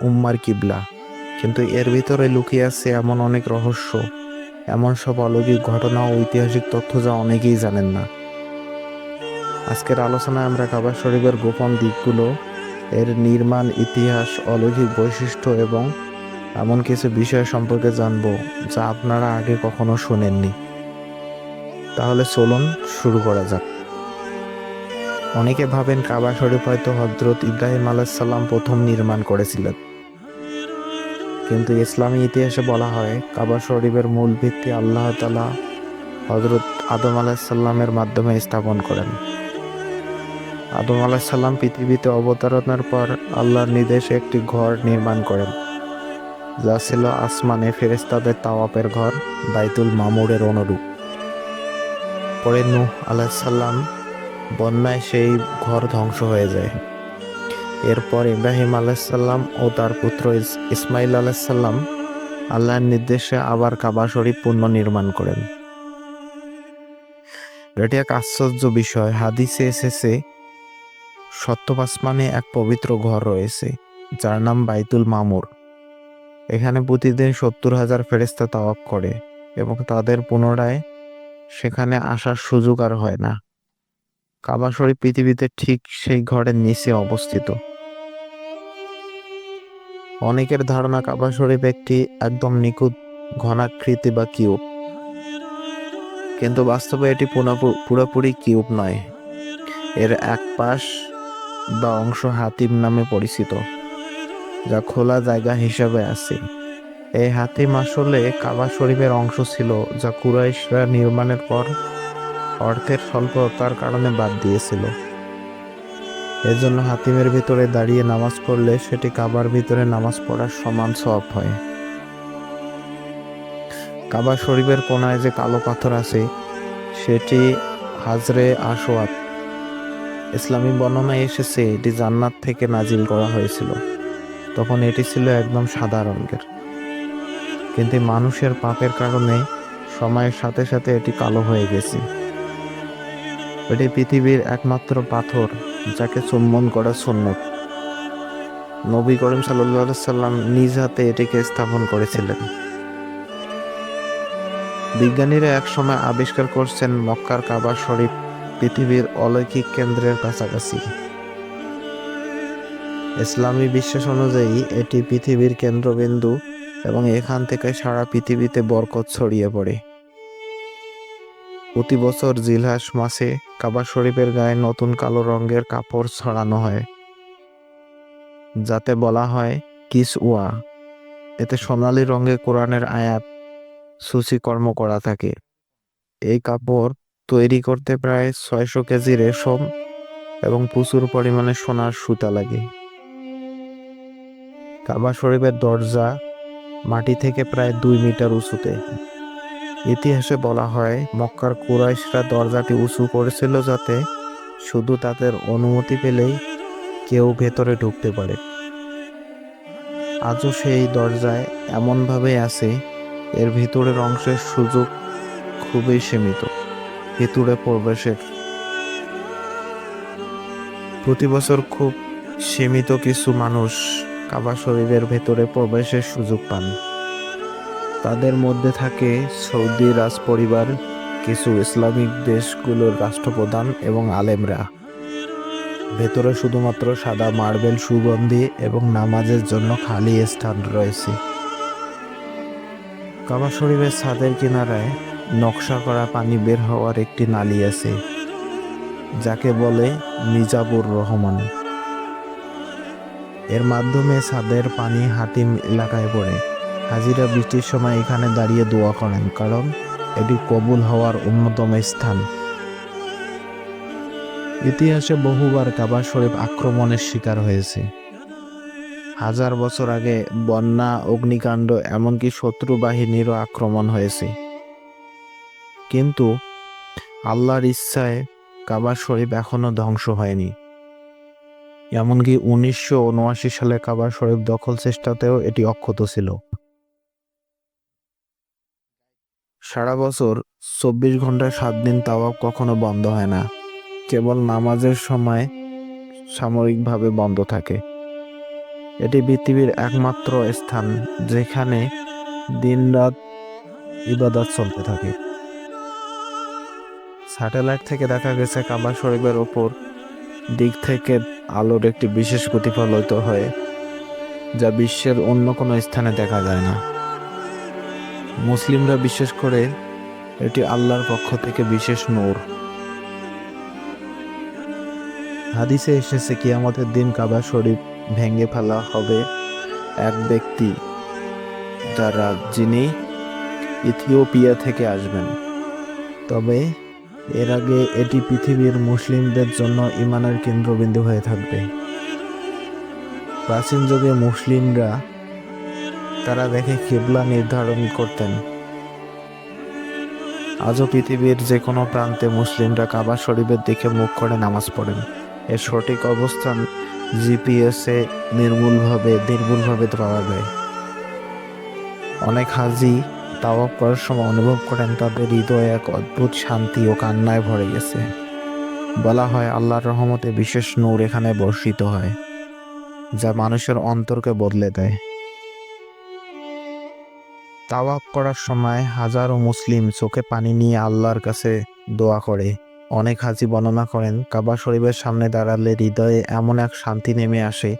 উম্মার কিবলা। কিন্তু এর ভিতরে লুকিয়ে আছে এমন অনেক রহস্য, এমন সব অলৌকিক ঘটনা ও ঐতিহাসিক তথ্য যা অনেকেই জানেন না। আজকের আলোচনায় আমরা কাবা শরীফের গোপন দিকগুলো, এর নির্মাণ, ইতিহাস, অলৌকিক বৈশিষ্ট্য এবং এমন কিছু বিষয় সম্পর্কে জানব যা আপনারা আগে কখনো শোনেননি। তাহলে চলুন শুরু করা যাক। অনেকে ভাবেন কাবা শরীফ হয়তো হজরত ইব্রাহিম আলাইসাল্লাম প্রথম নির্মাণ করেছিলেন কিন্তু ইসলামী ইতিহাসে বলা হয়, কাবা শরীফের মূল ভিত্তি আল্লাহ তালা হজরত আদম আলাহিসাল্লামের মাধ্যমে স্থাপন করেন। আদম আলাহিসাল্লাম পৃথিবীতে অবতরণের পর আল্লাহর নির্দেশে একটি ঘর নির্মাণ করেন, যা ছিল আসমানে ফেরেস্তাদের তাওয়াপের ঘর, বাইতুল মামুরের অনুরূপ। পরে নূহ আলাহিসাল্লাম বন্যায় সেই ঘর ধ্বংস হয়ে যায়। এরপর ইব্রাহিম আলাইসাল্লাম ও তার পুত্র ইস- ইসমাইল আলাইসাল্লাম আল্লাহর নির্দেশে আবার কাবা শরীফ পুনর্নির্মাণ করেন। এটি এক আশ্চর্য বিষয়। হাদিসে এসেছে সপ্তম আসমানে এক পবিত্র ঘর রয়েছে, যার নাম বাইতুল মামুর। এখানে প্রতিদিন সত্তর হাজার ফেরেস্তা তাওয়াপ করে এবং তাদের পুনরায় সেখানে আসার সুযোগ আর হয় না। কাবা শরীফ পৃথিবীতে ঠিক সেই ঘরের নিচে অবস্থিত। অনেকের ধারণা কাবা শরীফ একটি একদম নিখুঁত, ঘনাকৃতি বা কিউব। কিন্তু বাস্তবে এটি পুরোপুরি কিউব নয়। এর এক পাশ বা অংশ হাতিম নামে পরিচিত, যা খোলা জায়গা হিসাবে আছে। এই হাতিম আসলে কাবা শরীফের অংশ ছিল, যা কুরাইশরা নির্মাণের পর অর্থের স্বল্পতার কারণে বাদ দিয়েছিল। এজন্য হাতিমের ভিতরে দাঁড়িয়ে নামাজ পড়লে সেটি কাবার ভিতরে নামাজ পড়ার সমান সব হয়। কাবা শরীফের কোনায় যে কালো পাথর আছে, সেটি হাজরে আসোয়াত ইসলামী বর্ণনায় এসেছে, এটি জান্নাত থেকে নাজিল করা হয়েছিল। তখন এটি ছিল একদম সাদা রঙের। কিন্তু মানুষের পাপের কারণে সময়ের সাথে সাথে এটি কালো হয়ে গেছে। এটি পৃথিবীর একমাত্র পাথর যাকে চুম্বন করা সুন্নত নবী করিম সাল্লাহ সাল্লাম নিজ হাতে এটিকে স্থাপন করেছিলেন। বিজ্ঞানীরা একসময় আবিষ্কার করছেন মক্কার কাবা শরীফ পৃথিবীর অলৌকিক কেন্দ্রের কাছাকাছি। ইসলামী বিশ্বাস অনুযায়ী এটি পৃথিবীর কেন্দ্রবিন্দু এবং এখান থেকে সারা পৃথিবীতে বরকত ছড়িয়ে পড়ে। প্রতি বছর জিলহাস মাসে কাবা শরীফের গায়ে নতুন কালো রঙের কাপড় ছড়ানো হয়। যাতে বলা হয়, কিস ওয়া এতে সোনালী রঙে কোরআনের আয়াত সূচিকর্ম করা থাকে। এই কাপড় তৈরি করতে প্রায় ছয়শো কেজি রেশম এবং প্রচুর পরিমাণে সোনার সুতা লাগে। কাবা শরীফের দরজা মাটি থেকে প্রায় দুই মিটার উঁচুতে। ইতিহাসে বলা হয়, মক্কার কুরাইশরা দরজাটি উঁচু করেছিল যাতে শুধু তাদের অনুমতি পেলেই কেউ ভেতরে ঢুকতে পারে। আজও সেই দরজায় এমনভাবে আছে, এর ভিতরের অংশের সুযোগ খুবই সীমিত, ভিতরে প্রবেশের। প্রতি বছর খুব সীমিত কিছু মানুষ কাবা শরীফের ভেতরে প্রবেশের সুযোগ পান। তাদের মধ্যে থাকে সৌদি রাজ পরিবার কিছু ইসলামিক দেশগুলোর রাষ্ট্রপ্রধান এবং আলেমরা। ভেতরে শুধুমাত্র সাদা মার্বেল সুগন্ধি এবং নামাজের জন্য খালি স্থান রয়েছে। কাবা শরীফের ছাদের কিনারায় নকশা করা পানি বের হওয়ার একটি নালী আছে, যাকে বলে মিজাবুর রহমান। এর মাধ্যমে ছাদের পানি হাতিম এলাকায় পড়ে। হাজিরা বৃষ্টির সময় এখানে দাঁড়িয়ে দোয়া করেন, কারণ এটি কবুল হওয়ার অন্যতম স্থান। ইতিহাসে বহুবার কাবা শরীফ আক্রমণের শিকার হয়েছে। হাজার বছর আগে বন্যা, অগ্নিকাণ্ড, এমনকি শত্রু বাহিনীরও আক্রমণ হয়েছে। কিন্তু আল্লাহর ইচ্ছায় কাবা শরীফ এখনও ধ্বংস হয়নি। এমনকি উনিশশো উনআশি সালে কাবা শরীফ দখল চেষ্টাতেও এটি অক্ষত ছিল। সারা বছর চব্বিশ ঘন্টায় সাত দিন তাওয়াব কখনো বন্ধ হয় না। কেবল নামাজের সময় সাময়িকভাবে বন্ধ থাকে। এটি পৃথিবীর একমাত্র স্থান যেখানে দিনরাত ইবাদত চলতে থাকে। স্যাটেলাইট থেকে দেখা গেছে কাবা শরীফের ওপর দিক থেকে আলোর একটি বিশেষ প্রতিফলিত হয়, যা বিশ্বের অন্য কোনো স্থানে দেখা যায় না। মুসলিমরা বিশেষ করে এটি আল্লাহর পক্ষ থেকে বিশেষ নূর। হাদিসে এসেছে কি আমাদের দিন কাবা শরীফ ভেঙে ফেলা হবে এক ব্যক্তি, যারা যিনি ইথিওপিয়া থেকে আসবেন। তবে এর আগে এটি পৃথিবীর মুসলিমদের জন্য ইমানের কেন্দ্রবিন্দু হয়ে থাকবে। প্রাচীন যুগে মুসলিমরা তারা দেখে কিবলা নির্ধারণ করতেন। আজও পৃথিবীর যে কোনো প্রান্তে মুসলিমরা কাবা শরীফের দিকে মুখ করে নামাজ পড়েন। এর সঠিক অবস্থান জিপিএসে নির্মূলভাবে নির্মূলভাবে পাওয়া যায়। অনেক হাজি তাওয়াব করার সময় অনুভব করেন তাদের হৃদয়ে এক অদ্ভুত শান্তি ও কান্নায় ভরে গেছে। বলা হয়, আল্লাহর রহমতে বিশেষ নূর এখানে বর্ষিত হয়, যা মানুষের অন্তরকে বদলে দেয়। তাওয়াব করার সময় হাজারো মুসলিম চোখে পানি নিয়ে আল্লাহর কাছে দোয়া করে। অনেক হাজি বর্ণনা করেন, কাবা শরীফের সামনে দাঁড়ালে হৃদয়ে এমন এক শান্তি নেমে আসে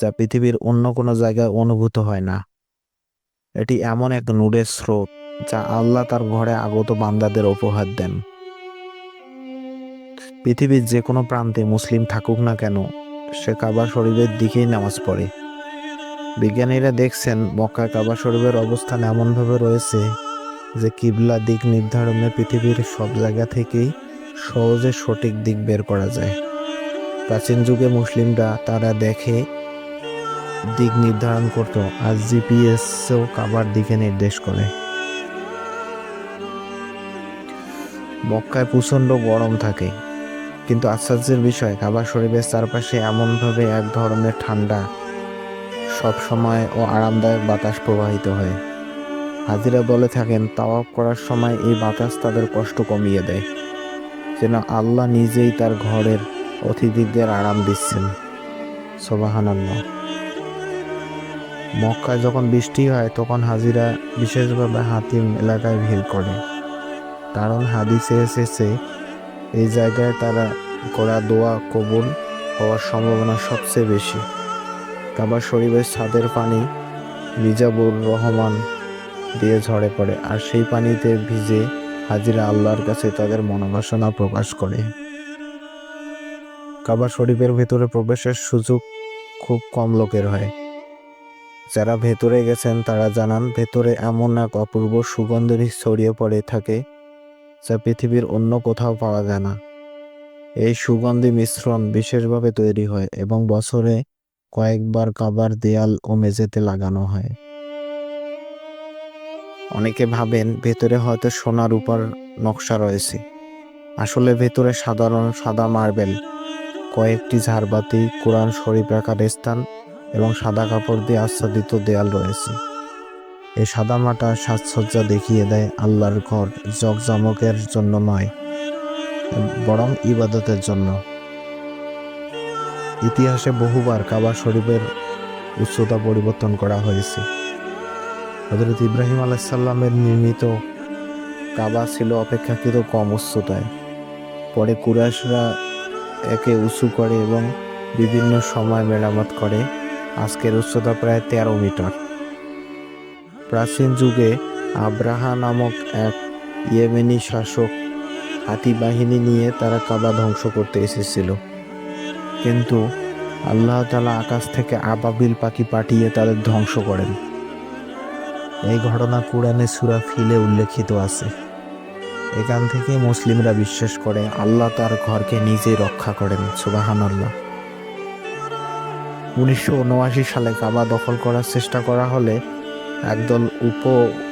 যা পৃথিবীর অন্য কোনো জায়গায় অনুভূত হয় না। এটি এমন এক নূরের স্রোত যা আল্লাহ তার ঘরে আগত বান্দাদের উপহার দেন। পৃথিবীর যে কোনো প্রান্তে মুসলিম থাকুক না কেন, সে কাবা শরীফের দিকেই নামাজ পড়ে। বিজ্ঞানীরা দেখছেন মক্কা কাবা শরীফের অবস্থান এমনভাবে রয়েছে যে কিবলা দিক নির্ধারণে পৃথিবীর সব জায়গা থেকেই সহজে সঠিক দিক বের করা যায়। প্রাচীন যুগে মুসলিমরা তারা দেখে দিক নির্ধারণ করত আর জিপিএসও কাবার দিকে নির্দেশ করে। মক্কায় প্রচণ্ড গরম থাকে, কিন্তু আশ্চর্যের বিষয়, কাবা শরীফের চারপাশে এমনভাবে এক ধরনের ঠান্ডা সব সময় ও আরামদায়ক বাতাস প্রবাহিত হয়। হাজিরা বলে থাকেন তাওয়াব করার সময় এই বাতাস তাদের কষ্ট কমিয়ে দেয়, যেন আল্লাহ নিজেই তার ঘরের অতিথিদের আরাম দিচ্ছেন। সোবাহান আল্লাহ মক্কায় যখন বৃষ্টি হয়, তখন হাজিরা বিশেষভাবে হাতিম এলাকায় ভিড় করে। কারণ হাদিসে এসেছে, এই জায়গায় তারা করা দোয়া কবুল হওয়ার সম্ভাবনা সবচেয়ে বেশি। কাবার শরীফের ছাদের পানি মিজাবুর রহমান দিয়ে ঝরে পড়ে, আর সেই পানিতে ভিজে হাজিরা আল্লাহর কাছে তাদের মনোবাসনা প্রকাশ করে। কাবা শরীফের ভেতরে প্রবেশের সুযোগ খুব কম লোকের হয়। যারা ভেতরে গেছেন, তারা জানান, ভেতরে এমন এক অপূর্ব সুগন্ধের ছড়িয়ে পড়ে থাকে যা পৃথিবীর অন্য কোথাও পাওয়া যায় না। এই সুগন্ধি মিশ্রণ বিশেষভাবে তৈরি হয় এবং বছরে কয়েকবার কাবার দেয়াল ও মেঝেতে লাগানো হয়। অনেকে ভাবেন ভেতরে হয়তো সোনার উপর নকশা রয়েছে। আসলে ভেতরে সাধারণ সাদা মার্বেল, কয়েকটি ঝাড়বাতি, কোরআন শরীফ রাখার স্থান এবং সাদা কাপড় দিয়ে আচ্ছাদিত দেয়াল রয়েছে। এই সাদা মাটা সাজসজ্জা দেখিয়ে দেয় আল্লাহর ঘর, জগজমকের জন্য নয়, বরং ইবাদতের জন্য। ইতিহাসে বহুবার কাবা শরীফের উচ্চতা পরিবর্তন করা হয়েছে। হজরত ইব্রাহিম আলাইসাল্লামের নির্মিত কাবা ছিল অপেক্ষাকৃত কম উচ্চতায়। পরে কুরাশরা একে উঁচু করে এবং বিভিন্ন সময় মেরামত করে। আজকের উচ্চতা প্রায় তেরো মিটার। প্রাচীন যুগে আব্রাহা নামক এক ইয়েমেনি শাসক হাতি বাহিনী নিয়ে তারা কাবা ধ্বংস করতে এসেছিল। কিন্তু আল্লাহ তালা আকাশ থেকে আবাবিল পাখি পাঠিয়ে তাদের ধ্বংস করেন। এই ঘটনা কোরআনে সুরা ফিলে উল্লেখিত আছে। এখান থেকে মুসলিমরা বিশ্বাস করে আল্লাহ তার ঘরকে নিজে রক্ষা করেন সুবাহান আল্লাহ উনিশশো উনআশি সালে কাবা দখল করার চেষ্টা করা হলে একদল উপ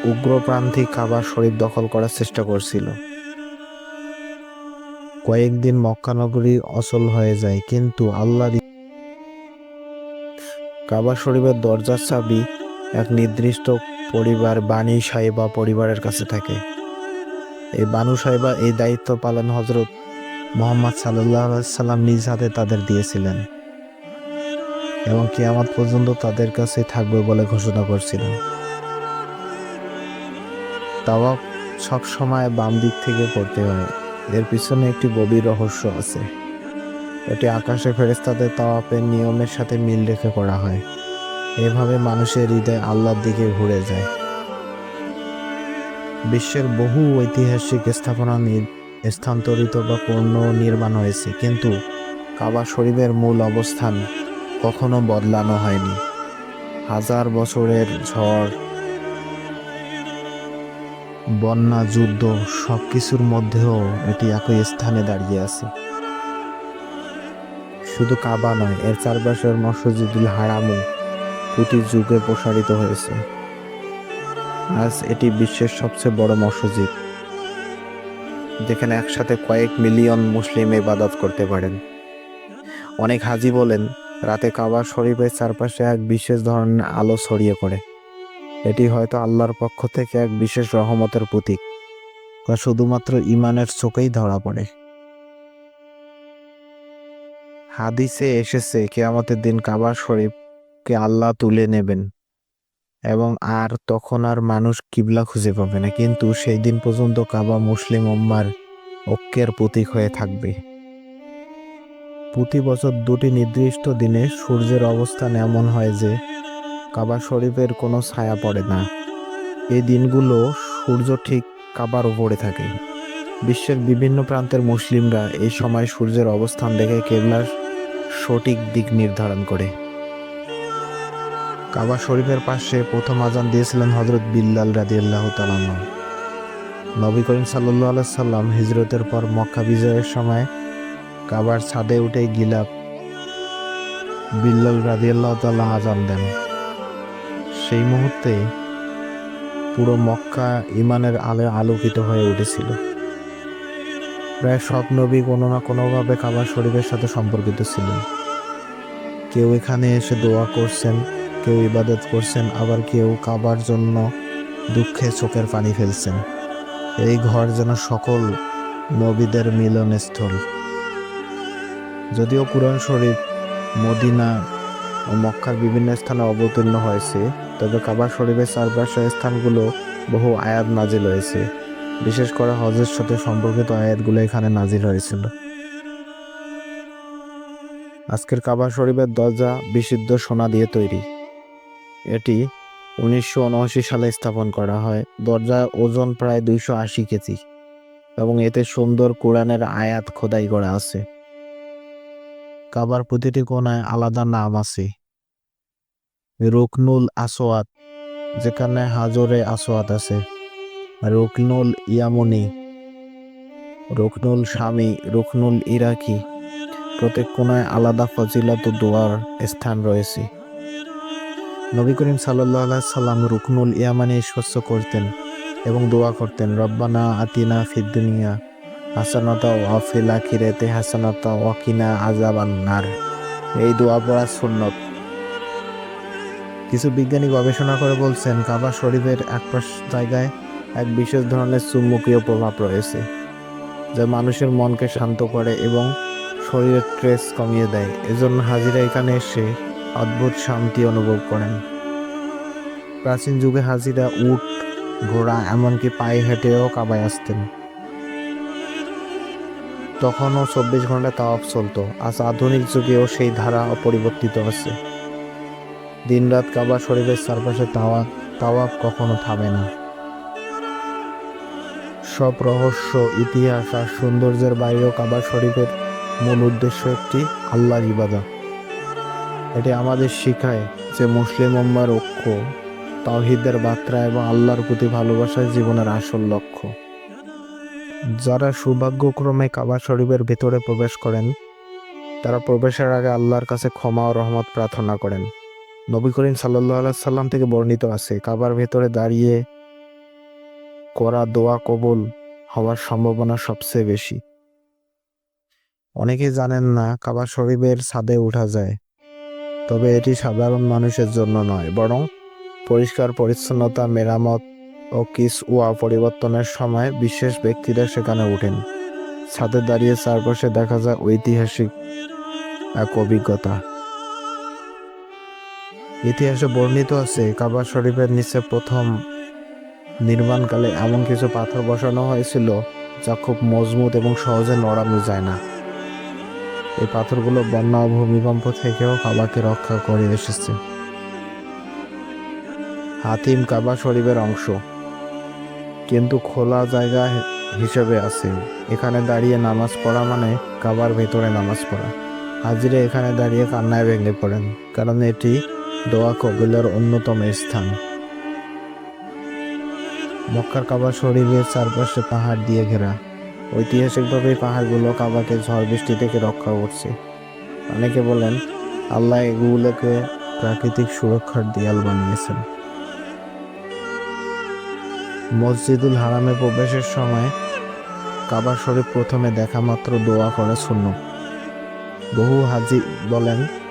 উগ্রপ্রান্তিক কাবা শরীফ দখল করার চেষ্টা করছিল। কয়েকদিন মক্কানগরী অচল হয়ে যায়, কিন্তু আল্লাহ কাবা শরীফের দরজার চাবি এক নির্দিষ্ট পরিবার বাণী সাহেবা পরিবারের কাছে থাকে। এই বানু সাহেবা এই দায়িত্ব পালন হজরত মোহাম্মদ সাল্লাহ সাল্লাম নিজ হাতে তাদের দিয়েছিলেন এবং কিয়ামত পর্যন্ত তাদের কাছে থাকবে বলে ঘোষণা করছিলেন। তাওয়াফ সবসময় বাম দিক থেকে পড়তে হয়। এর পিছনে একটি গভীর রহস্য আছে। এটি আকাশে ফেরেস্তাদের তাওয়াপের নিয়মের সাথে মিল রেখে করা হয়। এভাবে মানুষের হৃদয় আল্লাহর দিকে ঘুরে যায়। বিশ্বের বহু ঐতিহাসিক স্থাপনা স্থানান্তরিত বা পূর্ণ নির্মাণ হয়েছে, কিন্তু কাবা শরীফের মূল অবস্থান কখনো বদলানো হয়নি। হাজার বছরের ঝড় বন্যা, যুদ্ধ, সবকিছুর মধ্যেও এটি একই স্থানে দাঁড়িয়ে আছে। শুধু কাবা নয়, এর চারপাশের মসজিদুল হারামও প্রতি যুগে প্রসারিত হয়েছে। আজ এটি বিশ্বের সবচেয়ে বড় মসজিদ। যেখানে একসাথে কয়েক মিলিয়ন মুসলিম ইবাদত করতে পারেন। অনেক হাজি বলেন, রাতে কাবা শরীফের চারপাশে এক বিশেষ ধরনের আলো ছড়িয়ে পড়ে। এটি হয়তো আল্লাহর পক্ষ থেকে এক বিশেষ রহমতের প্রতীক বা শুধুমাত্র ইমানের চোখেই ধরা পড়ে। হাদিসে এসেছে, কেয়ামতের দিন কাবা শরীফকে আল্লাহ তুলে নেবেন এবং আর তখন আর মানুষ কিবলা খুঁজে পাবে না, কিন্তু সেই দিন পর্যন্ত কাবা মুসলিম উম্মার ঐক্যের প্রতীক হয়ে থাকবে। প্রতি বছর দুটি নির্দিষ্ট দিনে সূর্যের অবস্থান এমন হয় যে কাবা শরীফের কোনো ছায়া পড়ে না। এই দিনগুলো সূর্য ঠিক কাবার উপরে থাকে। বিশ্বের বিভিন্ন প্রান্তের মুসলিমরা এই সময় সূর্যের অবস্থান দেখে কেবলার সঠিক দিক নির্ধারণ করে। কাবা শরীফের পাশে প্রথম আজান দিয়েছিলেন হজরত বিল্লাল রাদিয়াল্লাহু তাআলা নবী করিম সাল্লাল্লাহু আলাইহি সাল্লাম হিজরতের পর মক্কা বিজয়ের সময় কাবার ছাদে উঠে গিলাপ বিল্লাল রাদিয়াল্লাহু তাআলা আজান দেন। সেই মুহূর্তে পুরো মক্কা ইমানের আলো আলোকিত হয়ে উঠেছিল। প্রায় সব নবী কোনো না কোনোভাবে কাবা শরীফের সাথে সম্পর্কিত ছিলেন। কেউ এখানে এসে দোয়া করছেন, কেউ ইবাদত করছেন, আবার কেউ কাবার জন্য দুঃখে চোখের পানি ফেলছেন। এই ঘর যেন সকল নবীদের মিলনস্থল। যদিও কুরআন শরীফ মদিনা ও মক্কার বিভিন্ন স্থানে অবতীর্ণ হয়েছে তবে কাবা শরীফের চারপাশের স্থানগুলো বহু আয়াত নাজিল হয়েছে। বিশেষ করে হজের সাথে সম্পর্কিত আয়াতগুলো এখানে নাজিল হয়েছিল। আজকের কাবা শরীফের দরজা বিশুদ্ধ সোনা দিয়ে তৈরি। এটি উনিশশো উনআশি সালে স্থাপন করা হয়। দরজার ওজন প্রায় দুইশো আশি কেজি এবং এতে সুন্দর কোরআনের আয়াত খোদাই করা আছে। কাবার প্রতিটি কোনায় আলাদা নাম আছে। রুকনুল আসোয়াত যেখানে হাজরে আসোয়াত আছে। রুকনুল ইয়ামনি, রুকনুল স্বামী, রুকনুল ইরাকি। প্রত্যেক কোনায় আলাদা ফজিলত দোয়ার স্থান রয়েছে। নবী করিম সাল্লাহ সাল্লাম রুকনুল ইয়ামানি স্পর্শ করতেন এবং দোয়া করতেন, রব্বানা আতিনা ফিদ্দুনিয়া হাসানাতা ওয়াফিল আখিরাতে হাসানাতা ওয়াকিনা এই দোয়া পড়া সুন্নত। কিছু বিজ্ঞানী গবেষণা করে বলছেন, কাবা শরীফের এক পাশ- জায়গায় এক বিশেষ ধরনের চুম্বকীয় প্রভাব রয়েছে, যা মানুষের মনকে শান্ত করে এবং শরীরের স্ট্রেস কমিয়ে দেয়। এজন্য হাজিরা এখানে এসে অদ্ভুত শান্তি অনুভব করেন। প্রাচীন যুগে হাজিরা উট, ঘোড়া, এমনকি পায়ে হেঁটেও কাবায় আসতেন। তখনও চব্বিশ ঘণ্টা তাওয়াফ চলতো। আজ আধুনিক যুগেও সেই ধারা অপরিবর্তিত আছে। দিনরাত কাবা শরীফের চারপাশে তাওয়া, তাওয়াফ কখনো থামে না। সব রহস্য, ইতিহাস আর সৌন্দর্যের বাইরেও কাবা শরীফের মূল উদ্দেশ্য একটি আল্লাহর ইবাদা এটি আমাদের শিখায় যে মুসলিম উম্মার ঐক্য, তাওহিদের বার্তা এবং আল্লাহর প্রতি ভালোবাসায় জীবনের আসল লক্ষ্য। যারা সৌভাগ্যক্রমে কাবা শরীফের ভেতরে প্রবেশ করেন, তারা প্রবেশের আগে আল্লাহর কাছে ক্ষমা ও রহমত প্রার্থনা করেন। নবী করিম সাল্লাহ সাল্লাম থেকে বর্ণিত আছে, কাবার ভেতরে দাঁড়িয়ে করা দোয়া কবুল হওয়ার সম্ভাবনা সবচেয়ে বেশি। অনেকেই জানেন না, কাবা শরীফের ছাদে ওঠা যায়, তবে এটি সাধারণ মানুষের জন্য নয়, বরং পরিষ্কার পরিচ্ছন্নতা, মেরামত ও কিস ওয়া পরিবর্তনের সময় বিশেষ ব্যক্তিরা সেখানে ওঠেন। ছাদে দাঁড়িয়ে চারপাশে দেখা যায় ঐতিহাসিক এক অভিজ্ঞতা। ইতিহাসে বর্ণিত আছে, কাবা শরীফের নিচে প্রথম নির্মাণকালে এমন কিছু পাথর বসানো হয়েছিল যা খুব মজবুত এবং সহজে নড়ানো যায় না। এই পাথরগুলো বন্যা ও ভূমিকম্প থেকেও কাবাকে রক্ষা করে এসেছে। হাতিম কাবা শরীফের অংশ। কিন্তু খোলা জায়গা হিসেবে আছে। এখানে দাঁড়িয়ে নামাজ পড়া মানে কাবার ভেতরে নামাজ পড়া। হাজিরে এখানে দাঁড়িয়ে কান্নায় ভেঙে পড়েন, কারণ এটি দোয়া কবিলের অন্যতম স্থান। মক্কার কাবা শরীফের চারপাশে পাহাড় দিয়ে ঘেরা। ঐতিহাসিকভাবে পাহাড়গুলো কাবাকে ঝড় বৃষ্টি থেকে রক্ষা করছে। অনেকে বলেন, আল্লাহ এগুলোকে প্রাকৃতিক সুরক্ষার দেয়াল বানিয়েছেন। মসজিদুল হারামে প্রবেশের সময় কাবা শরীফ প্রথমে দেখা মাত্র দোয়া করে শূন্য বহু হাজি বলেন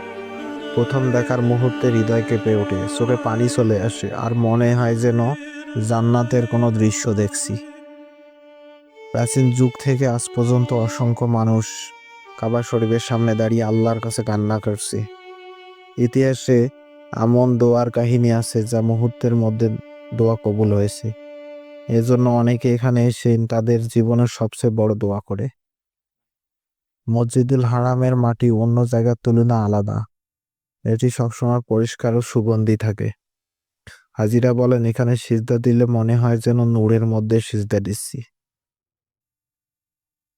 প্রথম দেখার মুহূর্তে হৃদয় কেঁপে ওঠে, চোখে পানি চলে আসে আর মনে হয় যেন জান্নাতের কোনো দৃশ্য দেখছি। প্রাচীন যুগ থেকে আজ পর্যন্ত অসংখ্য মানুষ কাবা শরীফের সামনে দাঁড়িয়ে আল্লাহর কাছে কান্না করছে। ইতিহাসে এমন দোয়ার কাহিনী আছে যা মুহূর্তের মধ্যে দোয়া কবুল হয়েছে। এজন্য অনেকে এখানে এসে তাদের জীবনের সবচেয়ে বড় দোয়া করে। মসজিদুল হারামের মাটি অন্য জায়গার তুলনা আলাদা। এটি সবসময় পরিষ্কার ও সুগন্ধি থাকে। হাজিরা বলেন, এখানে সিজদা দিলে মনে হয় যেন নূরের মধ্যে সিজদা দিচ্ছি।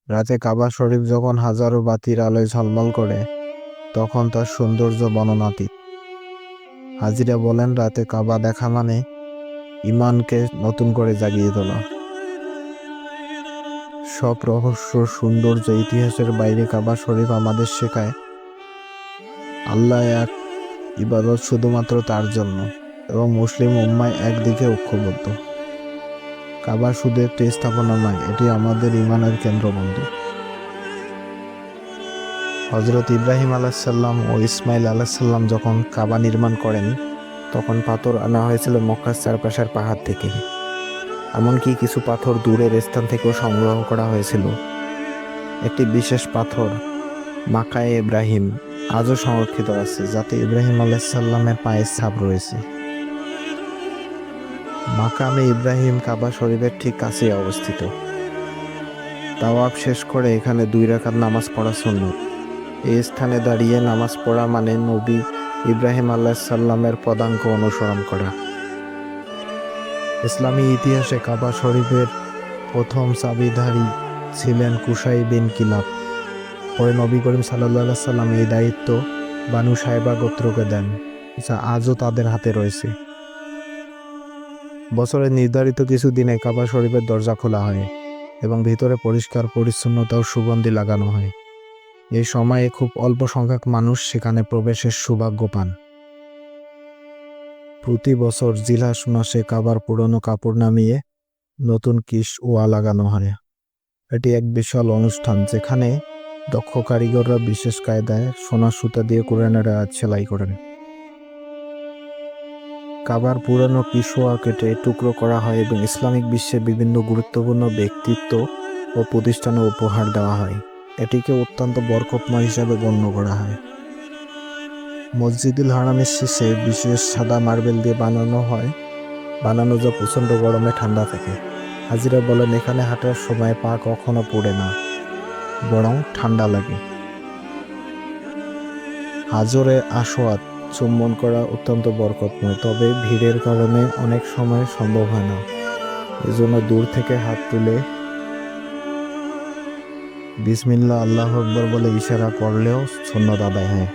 রাতে কাবা শরীফ যখন হাজারো বাতির আলোয় ঝলমল করে, তখন তার সৌন্দর্য বর্ণনাতীত। হাজিরা বলেন, রাতে কাবা দেখা মানে ইমানকে নতুন করে জাগিয়ে তোলা। সব রহস্য, সৌন্দর্য ইতিহাসের বাইরে কাবা শরীফ আমাদের শেখায় আল্লাহ এক ইবাদত শুধুমাত্র তার জন্য এবং মুসলিম উম্মায় একদিকে ঐক্যবদ্ধ। কাবা শুধু একটি স্থাপনা নয়, এটি আমাদের ইমানের কেন্দ্রবন্ধু হজরত ইব্রাহিম আলাহিসাল্লাম ও ইসমাইল আলাহিসাল্লাম যখন কাবা নির্মাণ করেন, তখন পাথর আনা হয়েছিল মক্কার চারপাশের পাহাড় থেকে। এমনকি কিছু পাথর দূরের স্থান থেকেও সংগ্রহ করা হয়েছিল। একটি বিশেষ পাথর মাকায়ে ইব্রাহিম আজও সংরক্ষিত আছে, যাতে ইব্রাহিম আলাইসাল্লামের পায়ের ছাপ রয়েছে। মাকামে ইব্রাহিম কাবা শরীফের ঠিক কাছেই অবস্থিত। তাওয়াব শেষ করে এখানে দুই রাকাত নামাজ পড়া সুন্নত। এই স্থানে দাঁড়িয়ে নামাজ পড়া মানে নবী ইব্রাহিম আল্লাহ সাল্লামের পদাঙ্ক অনুসরণ করা। ইসলামী ইতিহাসে কাবা শরীফের প্রথম চাবিধারী ছিলেন কুশাই বিন কিলাব। পরে নবী করিম সাল্লাহ সাল্লাম এই দায়িত্ব বানু সাহেবা গোত্রকে দেন, যা আজও তাদের হাতে রয়েছে। বছরের নির্ধারিত কিছু দিনে কাবা শরীফের দরজা খোলা হয় এবং ভিতরে পরিষ্কার পরিচ্ছন্নতা ও সুগন্ধি লাগানো হয়। এই সময়ে খুব অল্প সংখ্যক মানুষ সেখানে প্রবেশের সৌভাগ্য পান। প্রতি বছর জিলাস মাসে কাবার পুরনো কাপড় নামিয়ে নতুন কিস ওয়া লাগানো হয়। এটি এক বিশাল অনুষ্ঠান যেখানে দক্ষ কারিগররা বিশেষ কায়দায় সোনার সুতা দিয়ে কোরআনের সেলাই করেন। কাবার পুরানো কিসোয়া কেটে টুকরো করা হয় এবং ইসলামিক বিশ্বের বিভিন্ন গুরুত্বপূর্ণ ব্যক্তিত্ব ও প্রতিষ্ঠানে উপহার দেওয়া হয়। এটিকে অত্যন্ত বরকতময় হিসাবে গণ্য করা হয়। মসজিদুল হারামের শেষে বিশেষ সাদা মার্বেল দিয়ে বানানো হয়। বানানো যা প্রচণ্ড গরমে ঠান্ডা থাকে। হাজিরা বলেন, এখানে হাঁটার সময় পা কখনো পড়ে না। বরং ঠান্ডা লাগে। হাজরে আসোয়াত চুম্বন করা অত্যন্ত বরকতময়, তবে ভিড়ের কারণে অনেক সময় সম্ভব হয় না। এজন্য দূর থেকে হাত তুলে বিসমিল্লা আল্লাহ আকবর বলে ইশারা করলেও সুন্নত আদায় হয়।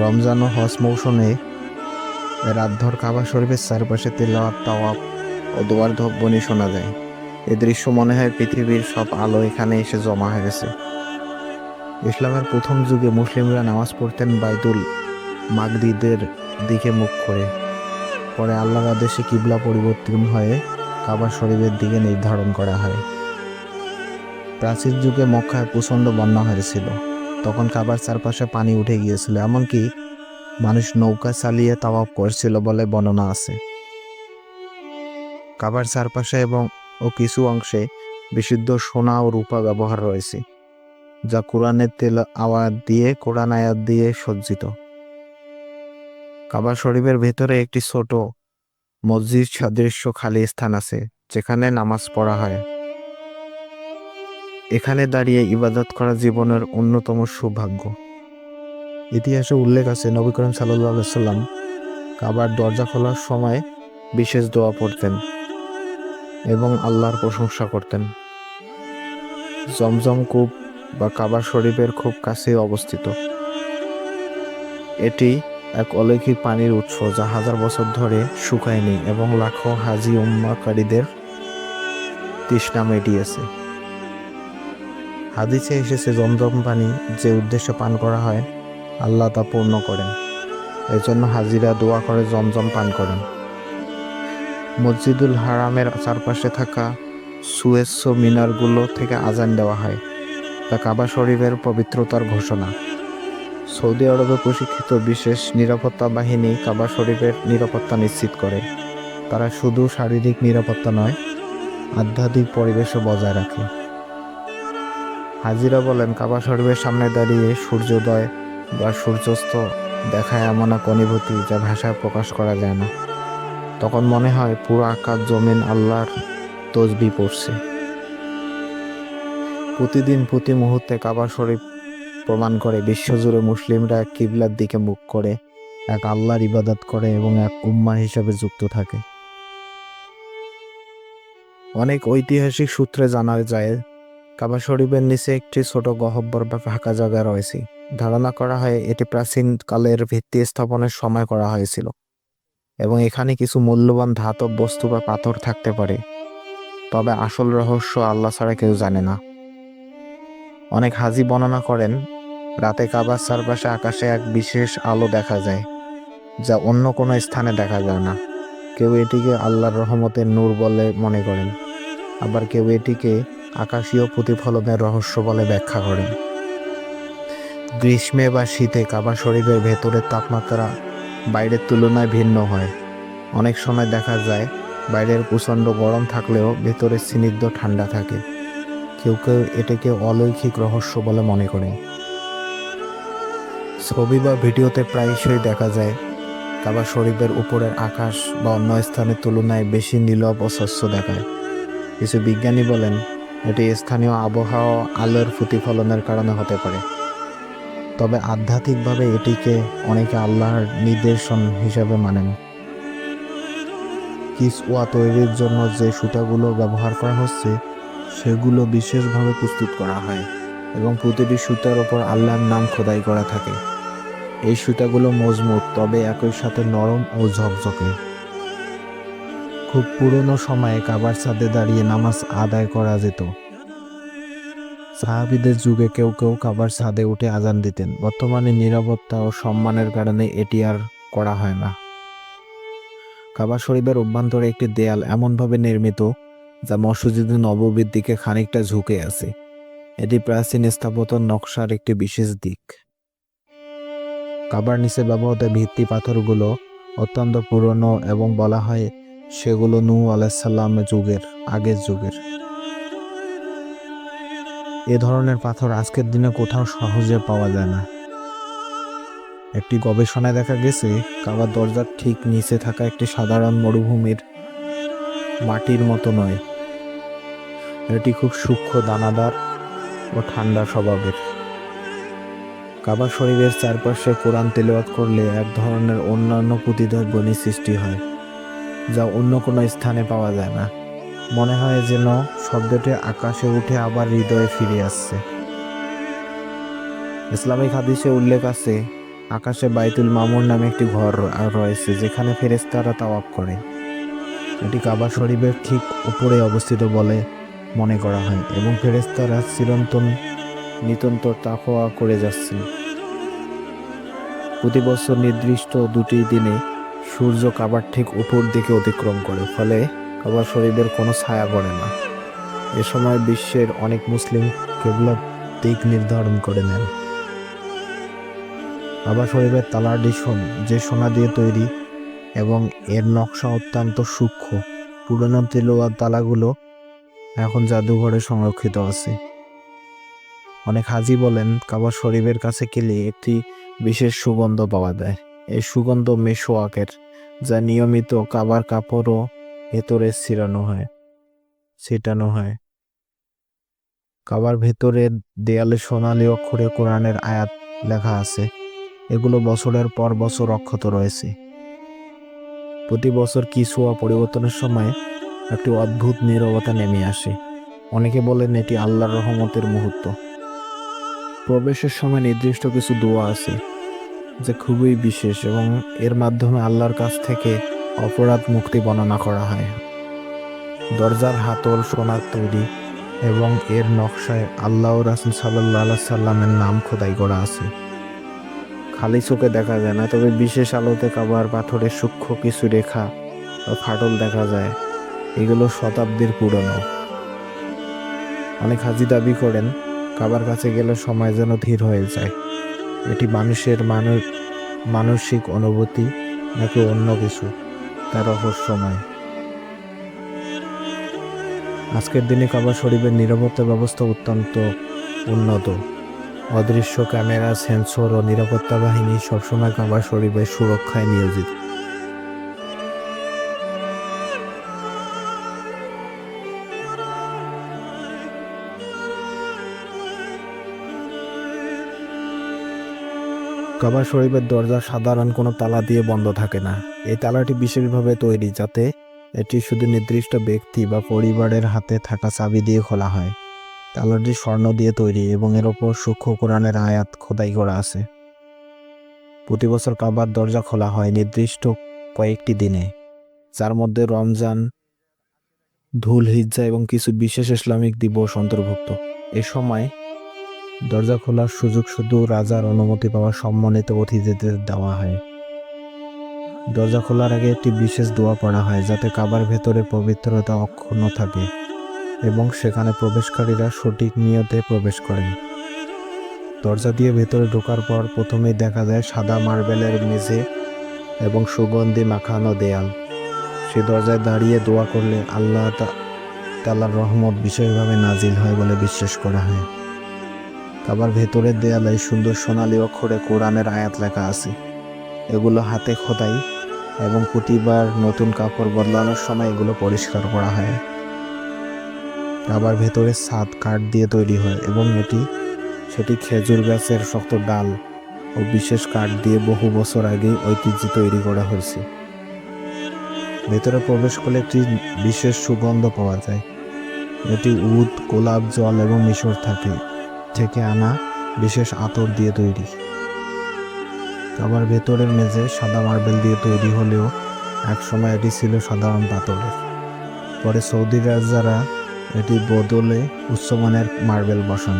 রমজান ও হজ মৌসুমে রাতভর কাবা শরীফের চারপাশে তেলাওয়াত তাওয়াব ও দোয়ার ধ্বনি শোনা যায়। এ দৃশ্য মনে হয় পৃথিবীর সব আলো এখানে এসে জমা হয়ে গেছে। ইসলামের প্রথম যুগে মুসলিমরা নামাজ পড়তেন বাইদুল মাগদিদের দিকে মুখ করে। পরে আল্লাহর আদেশে কিবলা পরিবর্তন হয়ে কাবা শরীফের দিকে নির্ধারণ করা হয়। প্রাচীন যুগে মক্কায় প্রচণ্ড বন্যা হয়েছিল। তখন কাবার চারপাশে পানি উঠে গিয়েছিল, এমনকি মানুষ নৌকা চালিয়ে তাওয়াব করছিল বলে বর্ণনা আছে। কাবার চারপাশে এবং ও কিছু অংশে বিশুদ্ধ সোনা ও রূপা ব্যবহার রয়েছে, যা কোরআনের তেল আওয়াজ দিয়ে, কোরআন আয়াত দিয়ে সজ্জিত। কাবা শরীফের ভেতরে একটি ছোট মসজিদ সাদৃশ্য খালি স্থান আছে, যেখানে নামাজ পড়া হয়। এখানে দাঁড়িয়ে ইবাদত করা জীবনের অন্যতম সৌভাগ্য। ইতিহাসে উল্লেখ আছে, নবী করিম সাল্লাহ সাল্লাম কাবার দরজা খোলার সময় বিশেষ দোয়া পড়তেন। এবং আল্লাহর প্রশংসা করতেন। জমজম কূপ বা কাবা শরীফের খুব কাছে অবস্থিত। এটি এক অলৌকিক পানির উৎস যা হাজার বছর ধরে শুকায়নি এবং লাখো হাজি উম্মাকারীদের তৃষ্ণা মেটিয়েছে। হাদিসে এসেছে, জমজম পানি যে উদ্দেশ্যে পান করা হয়, আল্লাহ তা পূর্ণ করেন। এজন্য হাজিরা দোয়া করে জমজম পান করেন। মসজিদুল হারামের চারপাশে থাকা সুয়েস মিনারগুলো থেকে আজান দেওয়া হয় তা কাবা শরীফের পবিত্রতার ঘোষণা। সৌদি আরবে প্রশিক্ষিত বিশেষ নিরাপত্তা বাহিনী কাবা শরীফের নিরাপত্তা নিশ্চিত করে। তারা শুধু শারীরিক নিরাপত্তা নয়, আধ্যাত্মিক পরিবেশও বজায় রাখে। হাজিরা বলেন, কাবা শরীফের সামনে দাঁড়িয়ে সূর্যোদয় বা সূর্যাস্ত দেখায় এমন এক অনুভূতি যা ভাষায় প্রকাশ করা যায় না। তখন মনে হয় পুরো আকাশ জমিন আল্লাহর তসবি পড়ছে। প্রতিদিন প্রতি মুহূর্তে কাবা শরীফ প্রমাণ করে, বিশ্বজুড়ে মুসলিমরা এক কিবলার দিকে মুখ করে, এক আল্লাহর ইবাদত করে এবং এক উম্মা হিসাবে যুক্ত থাকে। অনেক ঐতিহাসিক সূত্রে জানা যায়, কাবা শরীফের নিচে একটি ছোট গহব্বর বা ফাঁকা জায়গা রয়েছে। ধারণা করা হয়, এটি প্রাচীন কালের ভিত্তি স্থাপনের সময় করা হয়েছিল। এবং এখানে কিছু মূল্যবান ধাতব বস্তু বা পাথর থাকতে পারে। তবে আসল রহস্য আল্লাহ ছাড়া কেউ জানে না। অনেক হাজি বর্ণনা করেন, রাতে কাবার চারপাশে আকাশে এক বিশেষ আলো দেখা যায়, যা অন্য কোনো স্থানে দেখা যায় না। কেউ এটিকে আল্লাহর রহমতের নূর বলে মনে করেন, আবার কেউ এটিকে আকাশীয় প্রতিফলনের রহস্য বলে ব্যাখ্যা করেন। গ্রীষ্মে বা শীতে কাবা শরীফের ভেতরের তাপমাত্রা বাইরের তুলনায় ভিন্ন হয়। অনেক সময় দেখা যায়, বাইরের প্রচণ্ড গরম থাকলেও ভেতরে স্নিগ্ধ ঠান্ডা থাকে। কেউ কেউ এটাকে অলৌকিক রহস্য বলে মনে করে। ছবি বা ভিডিওতে প্রায়শই দেখা যায় কাবা শরীফের উপরের আকাশ বা অন্য স্থানের তুলনায় বেশি নীলব ও স্বচ্ছ দেখায়। কিছু বিজ্ঞানী বলেন, এটি স্থানীয় আবহাওয়া আলোর প্রতিফলনের কারণে হতে পারে। তবে আধ্যাত্মিকভাবে এটিকে অনেকে আল্লাহর নির্দেশন হিসাবে মানেন। কিসওয়া তৈরির জন্য যে সুতাগুলো ব্যবহার করা হচ্ছে, সেগুলো বিশেষভাবে প্রস্তুত করা হয় এবং প্রতিটি সুতার ওপর আল্লাহর নাম খোদাই করা থাকে। এই সুতাগুলো মজবুত, তবে একই সাথে নরম ও ঝকঝকে। খুব পুরনো সময়ে কাবার ছাদে দাঁড়িয়ে নামাজ আদায় করা যেত। সাহাবিদের যুগে কেউ কেউ কাবার ছাদে উঠে আজান দিতেন। বর্তমানে নিরাপত্তা ও সম্মানের কারণে এটি আর করা হয় না। কাবা শরীফের অভ্যন্তরে একটি দেয়াল এমনভাবে নির্মিত, যা মসজিদ নববীর দিকে খানিকটা ঝুঁকে আছে। এটি প্রাচীন স্থাপত্য নকশার একটি বিশেষ দিক। কাবার নিচে ব্যবহৃত ভিত্তি পাথরগুলো অত্যন্ত পুরনো এবং বলা হয় সেগুলো নূ আলাইসাল্লামের যুগের, আগের যুগের। এ ধরনের পাথর আজকের দিনে কোথাও সহজে পাওয়া যায় না। একটি গবেষণায় দেখা গেছে, কাবার দরজার ঠিক নিচে থাকা একটি সাধারণ মরুভূমির মাটির মতো নয়। এটি খুব সূক্ষ্ম, দানাদার ও ঠান্ডা স্বভাবের। কাবা শরীফের চারপাশে কোরআন তেলাওয়াত করলে এক ধরনের অন্যান্য প্রতিধ্বনি সৃষ্টি হয়, যা অন্য কোনো স্থানে পাওয়া যায় না। মনে হয় যেন শব্দটি আকাশে উঠে আবার হৃদয়ে ফিরে আসছে। ইসলামিক হাদিসে উল্লেখ আছে, আকাশে বাইতুল মামুর নামে একটি ঘর রয়েছে, যেখানে ফেরেশতারা তাওয়াব করে। এটি কাবা শরীফের ঠিক উপরে অবস্থিত বলে মনে করা হয় এবং ফেরেশতারা চিরন্তন নিতন্তর তাকওয়া করে যাচ্ছেন। প্রতি বছর নির্দিষ্ট দুটি দিনে সূর্য কাবার ঠিক উপর দিকে অতিক্রম করে, ফলে কাবা শরীফের কোনো ছায়া পড়ে না। এ সময় বিশ্বের অনেক মুসলিম কেবলার দিক নির্ধারণ করে নেন। কাবা শরীফের তালাটি যে সোনা দিয়ে তৈরি এবং এর নকশা অত্যন্ত সূক্ষ্ম। পুরনো তেলোয়ার তালাগুলো এখন জাদুঘরে সংরক্ষিত আছে। অনেক হাজি বলেন, কাবা শরীফের কাছে গেলে একটি বিশেষ সুগন্ধ পাওয়া যায়। এই সুগন্ধ মেশোয়াকের, যা নিয়মিত কাবার কাপড়ও ভেতরে ছিটানো হয় ছিটানো হয়। কাবার ভেতরের দেয়ালে সোনালী অক্ষরে কোরআনের আয়াত লেখা আছে। এগুলো বছরের পর বছর অক্ষত রয়েছে। প্রতি বছর কিছুয়া পরিবর্তনের সময় একটি অদ্ভুত নীরবতা নেমে আসে। অনেকে বলেন এটি আল্লাহর রহমতের মুহূর্ত। প্রবেশের সময় নির্দিষ্ট কিছু দোয়া আছে, যে খুবই বিশেষ এবং এর মাধ্যমে আল্লাহর কাছ থেকে অপরাধ মুক্তি বর্ণনা করা হয়। দরজার হাতল সোনার তৈরি এবং এর নকশায় আল্লাহ রাসুল সাল্লাহ সাল্লামের নাম খোদাই করা আছে। খালি চোখে দেখা যায় না, তবে বিশেষ আলোতে কাবার পাথরের সূক্ষ্ম কিছু রেখা বা ফাটল দেখা যায়। এগুলো শতাব্দীর পুরনো। অনেক হাজি দাবি করেন, কাবার কাছে গেলে সময় যেন ধীর হয়ে যায়। এটি মানুষের মানুষ মানসিক অনুভূতি নাকি অন্য কিছু? তার রহস্যময়। আজকের দিনে কাবা শরীফের নিরাপত্তা ব্যবস্থা অত্যন্ত উন্নত। অদৃশ্য ক্যামেরা, সেন্সর ও নিরাপত্তা বাহিনী সবসময় কাবা শরীফের সুরক্ষায় নিয়োজিত। কাবা শরীফের দরজা সাধারণ কোনো তালা দিয়ে বন্ধ থাকে না। এই তালাটি বিশেষভাবে তৈরি যাতে এটি শুধু নির্দিষ্ট ব্যক্তি বা পরিবারের হাতে থাকা চাবি দিয়ে খোলা হয়। তালাটি স্বর্ণ দিয়ে তৈরি এবং এর ওপর সূক্ষ্ম কোরআনের আয়াত খোদাই করা আছে। প্রতি বছর কাবার দরজা খোলা হয় নির্দিষ্ট কয়েকটি দিনে, যার মধ্যে রমজান, ধুল হিজ্জা এবং কিছু বিশেষ ইসলামিক দিবস অন্তর্ভুক্ত। এ সময় দরজা খোলার সুযোগ শুধু রাজার অনুমতি পাওয়া সম্মানিত অতিথিদের দেওয়া হয়। দরজা খোলার আগে একটি বিশেষ দোয়া পড়া হয় যাতে কাবার ভেতরে পবিত্রতা অক্ষুণ্ণ থাকে এবং সেখানে প্রবেশকারীরা সঠিক নিয়তে প্রবেশ করেন। দরজা দিয়ে ভেতরে ঢোকার পর প্রথমেই দেখা যায় সাদা মার্বেলের মেঝে এবং সুগন্ধি মাখানো দেয়াল। সে দরজায় দাঁড়িয়ে দোয়া করলে আল্লাহ তা- তাআলার রহমত বিশেষভাবে নাজিল হয় বলে বিশ্বাস করা হয়। কাবার ভেতরের দেয়ালে সুন্দর সোনালী অক্ষরে কোরআনের আয়াত লেখা আছে। এগুলো হাতে খোদাই এবং প্রতিবার নতুন কাপড় বদলানোর সময় এগুলো পরিষ্কার করা হয়। আবার ভেতরে ছাদ কাঠ দিয়ে তৈরি হয় এবং এটি, সেটি খেজুর গাছের শক্ত ডাল ও বিশেষ কাঠ দিয়ে বহু বছর আগে ঐতিহ্য তৈরি করা হয়েছে। ভেতরে প্রবেশ করলে একটি বিশেষ সুগন্ধ পাওয়া যায়। এটি উদ গোলাপ, জল এবং মিশর থাকে। থেকে আনা বিশেষ আতর দিয়ে তৈরি। আবার ভেতরের মেঝে সাদা মার্বেল দিয়ে তৈরি হলেও একসময় এটি ছিল সাধারণ পাথরের। পরে সৌদি রাজারা এটি বদলে উচ্চমানের মার্বেল বসান।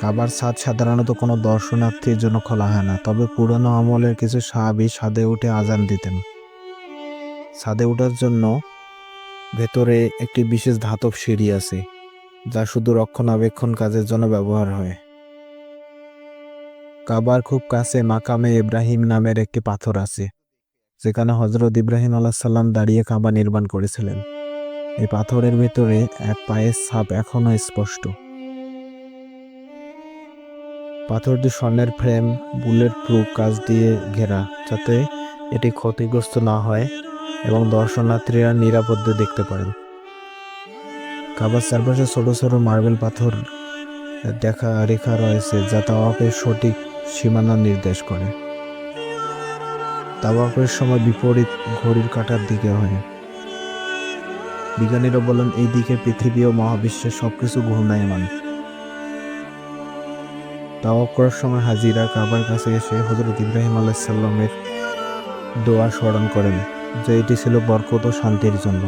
কাবার ছাদ সাধারণত কোনো দর্শনার্থীর জন্য খোলা হয় না, তবে পুরনো আমলের কিছু সাহাবি ছাদে উঠে আজান দিতেন। ছাদে ওঠার জন্য ভেতরে একটি বিশেষ ধাতব সিঁড়ি আছে। যা শুধু রক্ষণাবেক্ষণ কাজের জন্য ব্যবহার হয়। কাবার খুব কাছে মাকামে ইব্রাহিম নামের একটি পাথর আছে, যেখানে হজরত ইব্রাহিম আলাহ সাল্লাম দাঁড়িয়ে কাবা নির্মাণ করেছিলেন। এই পাথরের ভেতরে এক পায়ের ছাপ এখনও স্পষ্ট। পাথরটি স্বর্ণের ফ্রেম বুলেট প্রুফ কাজ দিয়ে ঘেরা, যাতে এটি ক্ষতিগ্রস্ত না হয় এবং দর্শনার্থীরা নিরাপদে দেখতে পারেন। কাবার চারপাশে ছোট ছোট মার্বেল পাথর দেখা, রেখা রয়েছে যা তাওয়াফের সঠিক সীমানা নির্দেশ করে। তাওয়াফের সময় বিপরীত ঘড়ির কাঁটার দিকে হয়। বিজ্ঞানীরা বলেন, এই দিকে পৃথিবী ও মহাবিশ্বের সবকিছু ঘূর্ণায়মান। তাওয়াফ করার সময় হাজিরা কাবার কাছে এসে হজরত ইব্রাহিম আলাইসাল্লামের দোয়া স্মরণ করেন, যে এটি ছিল বরকত ও শান্তির জন্য।